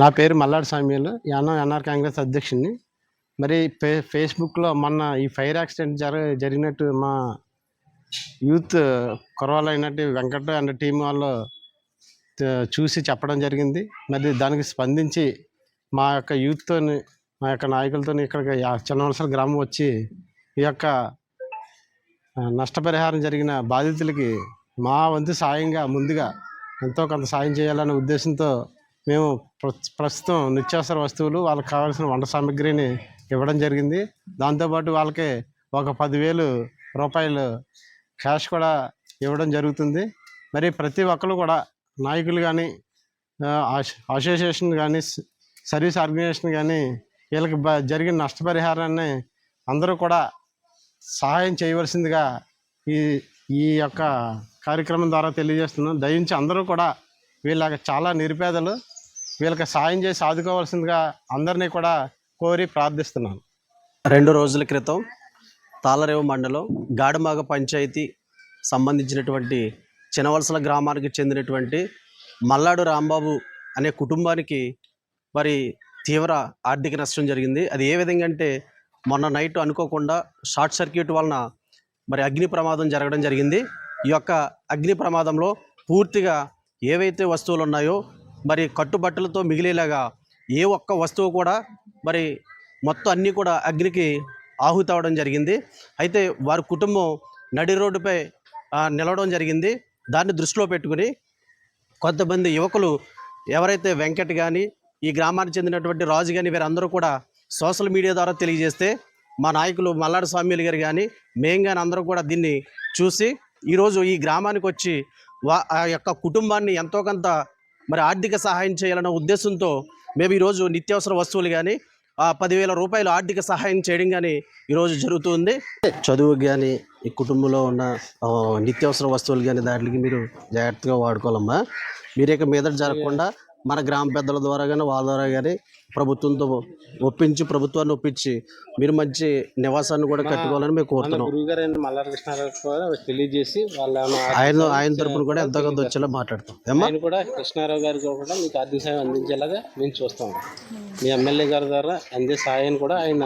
నా పేరు Malladi Samyulu. Yanam NR Congress అధ్యక్షుడిని. మరి ఫే ఫేస్బుక్లో మొన్న ఈ ఫైర్ యాక్సిడెంట్ జర జరిగినట్టు మా యూత్ కురవాలైనట్టు వెంకట అండ్ టీం వాళ్ళు చూసి చెప్పడం జరిగింది. మరి దానికి స్పందించి మా యొక్క యూత్తో మా యొక్క నాయకులతో ఇక్కడికి చిన్నవలసల గ్రామం వచ్చి ఈ యొక్క నష్టపరిహారం జరిగిన బాధితులకి మా వంతు సాయంగా ముందుగా ఎంతో కొంత సాయం చేయాలనే ఉద్దేశంతో మేము ప్ర- ప్రస్తుతం నిత్యావసర వస్తువులు వాళ్ళకి కావాల్సిన వంట సామాగ్రిని ఇవ్వడం జరిగింది. దాంతోపాటు వాళ్ళకి ఒక పదివేలు రూపాయలు క్యాష్ కూడా ఇవ్వడం జరుగుతుంది. మరి ప్రతి ఒక్కరు కూడా నాయకులు కానీ అసోసియేషన్ కానీ సర్వీస్ ఆర్గనైజేషన్ కానీ వీళ్ళకి బ జరిగిన నష్టపరిహారాన్ని అందరూ కూడా సహాయం చేయవలసిందిగా ఈ ఈ యొక్క కార్యక్రమం ద్వారా తెలియజేస్తున్నాం. దయించి అందరూ కూడా వీళ్ళ చాలా నిరుపేదలు వీళ్ళకి సాయం చేసి ఆదుకోవాల్సిందిగా అందరినీ కూడా కోరి ప్రార్థిస్తున్నాను. రెండు రోజుల క్రితం తాళరేవు మండలం గాడమాగ పంచాయతీ సంబంధించినటువంటి చినవలసల గ్రామానికి చెందినటువంటి మల్లాడు రాంబాబు అనే కుటుంబానికి మరి తీవ్ర ఆర్థిక నష్టం జరిగింది. అది ఏ విధంగా అంటే మొన్న నైట్ అనుకోకుండా షార్ట్ సర్క్యూట్ వలన మరి అగ్ని ప్రమాదం జరగడం జరిగింది. ఈ యొక్క అగ్ని ప్రమాదంలో పూర్తిగా ఏవైతే వస్తువులు ఉన్నాయో మరి కట్టుబట్టలతో మిగిలేలాగా ఏ ఒక్క వస్తువు కూడా మరి మొత్తం అన్నీ కూడా అగ్నికి ఆహుతవడం అవ్వడం జరిగింది. అయితే వారి కుటుంబం నడి రోడ్డుపై నిలవడం జరిగింది. దాన్ని దృష్టిలో పెట్టుకుని కొంతమంది యువకులు ఎవరైతే వెంకట్ కానీ ఈ గ్రామానికి చెందినటువంటి రాజు కానీ వీరందరూ కూడా సోషల్ మీడియా ద్వారా తెలియజేస్తే మా నాయకులు మల్లాడు స్వామ్యులు గారు కానీ మేము కానీ అందరూ కూడా దీన్ని చూసి ఈరోజు ఈ గ్రామానికి వచ్చి వా ఆ యొక్క కుటుంబాన్ని ఎంతో కొంత మరి ఆర్థిక సహాయం చేయాలన్న ఉద్దేశంతో మేము ఈరోజు నిత్యావసర వస్తువులు కానీ ఆ పదివేల రూపాయలు ఆర్థిక సహాయం చేయడం కానీ ఈరోజు జరుగుతుంది. చదువు కానీ ఈ కుటుంబంలో ఉన్న నిత్యావసర వస్తువులు కానీ దాంట్లోకి మీరు జాగ్రత్తగా వాడుకోవాలమ్మా. మీరేక మీద జరగకుండా మన గ్రామ పెద్దల ద్వారా కానీ వాళ్ళ ద్వారా కానీ ప్రభుత్వంతో ఒప్పించి ప్రభుత్వాన్ని ఒప్పించి మీరు మంచి నివాసాన్ని కూడా కట్టుకోవాలని మేము కోరుతున్నాం. గారు మల్లార కృష్ణారావు కూడా తెలియజేసి వాళ్ళ ఆయన ఆయన తరపున కూడా ఎంతో కొంత వచ్చేలా మాట్లాడతాం. కూడా కృష్ణారావు గారికి కూడా మీకు ఆర్థిక సాయం అందించేలాగా మేము చూస్తాం. మీ ఎమ్మెల్యే గారి ద్వారా అందే సాయాన్ని కూడా ఆయన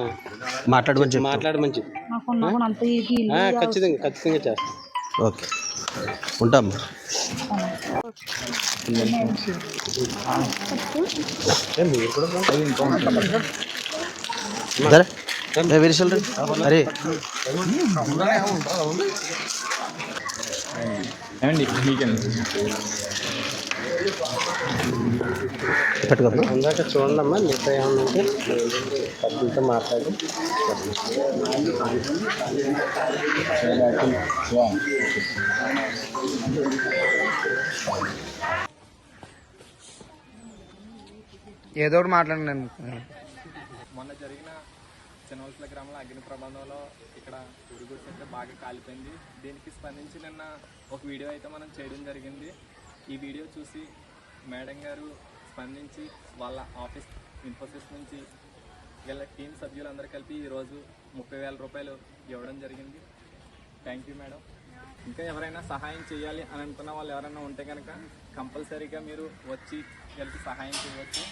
మాట్లాడమని మాట్లాడమని ఖచ్చితంగా ఖచ్చితంగా చేస్తాం. ఓకే. ఉంటాం. సరే. అరే. పెట్టుకోమ్మా చూడండి అమ్మా మిగతా ఏమన్నా ఉంటే పద్ధతితో మాట్లాడి. ఏదో ఒకటి మాట్లాడండి నేను. మొన్న జరిగిన చిన్నవలసల గ్రామంలో అగ్ని ప్రమాదంలో ఇక్కడ ఉరుగుడు అయితే బాగా కాలిపోయింది. దీనికి స్పందించి నిన్న ఒక వీడియో అయితే మనం చేయడం జరిగింది. ఈ వీడియో చూసి మేడం గారు స్పందించి వాళ్ళ ఆఫీస్ ఇన్ఫోసిస్ నుంచి వీళ్ళ టీం సభ్యులందరూ కలిపి ఈరోజు ముప్పై వేల రూపాయలు ఇవ్వడం జరిగింది. థ్యాంక్ యూ మేడం ఇంకా ఎవరైనా సహాయం చేయాలి అని అనుకున్న వాళ్ళు ఎవరైనా ఉంటే కనుక కంపల్సరీగా మీరు వచ్చి వీళ్ళకి సహాయం చేయవచ్చు.